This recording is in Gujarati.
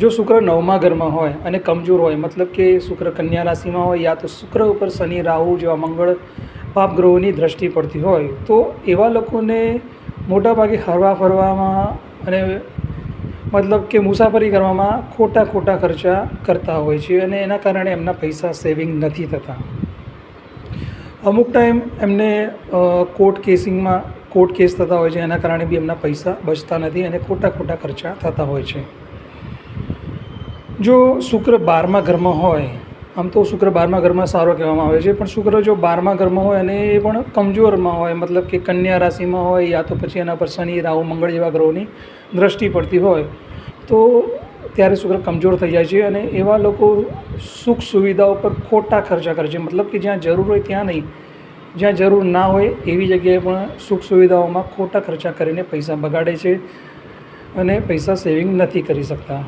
જો શુક્ર નવમા ઘરમાં હોય અને કમજોર હોય, મતલબ કે શુક્ર કન્યા રાશિમાં હોય યા તો શુક્ર ઉપર શનિ, રાહુ જેવા મંગળ પાપ ગ્રહોની દ્રષ્ટિ પડતી હોય, તો એવા લોકોને મોટાભાગે હરવા ફરવામાં અને મતલબ કે મુસાફરી કરવામાં ખોટા ખોટા ખર્ચા કરતા હોય છે અને એના કારણે એમના પૈસા સેવિંગ નથી થતા. અમુક ટાઈમ એમને કોર્ટ કેસિંગમાં, કોર્ટ કેસ થતા હોય છે, એના કારણે બી એમના પૈસા બચતા નથી અને ખોટા ખોટા ખર્ચા થતા હોય છે. જો શુક્ર બારમા ઘરમાં હોય, આમ તો શુક્ર બારમા ઘરમાં સારો કહેવામાં આવે છે, પણ શુક્ર જો બારમા ઘરમાં હોય અને એ પણ કમજોરમાં હોય, મતલબ કે કન્યા રાશિમાં હોય યા તો પછી એના પર શનિ, રાહુ, મંગળ જેવા ગ્રહોની દ્રષ્ટિ પડતી હોય, તો ત્યારે શુક્ર કમજોર થઈ જાય છે અને એવા લોકો સુખ સુવિધાઓ પર ખોટા ખર્ચા કરે છે. મતલબ કે જ્યાં જરૂર હોય ત્યાં નહીં, જ્યાં જરૂર ના હોય એવી જગ્યાએ પણ સુખ સુવિધાઓમાં ખોટા ખર્ચા કરીને પૈસા બગાડે છે અને પૈસા સેવિંગ નથી કરી શકતા.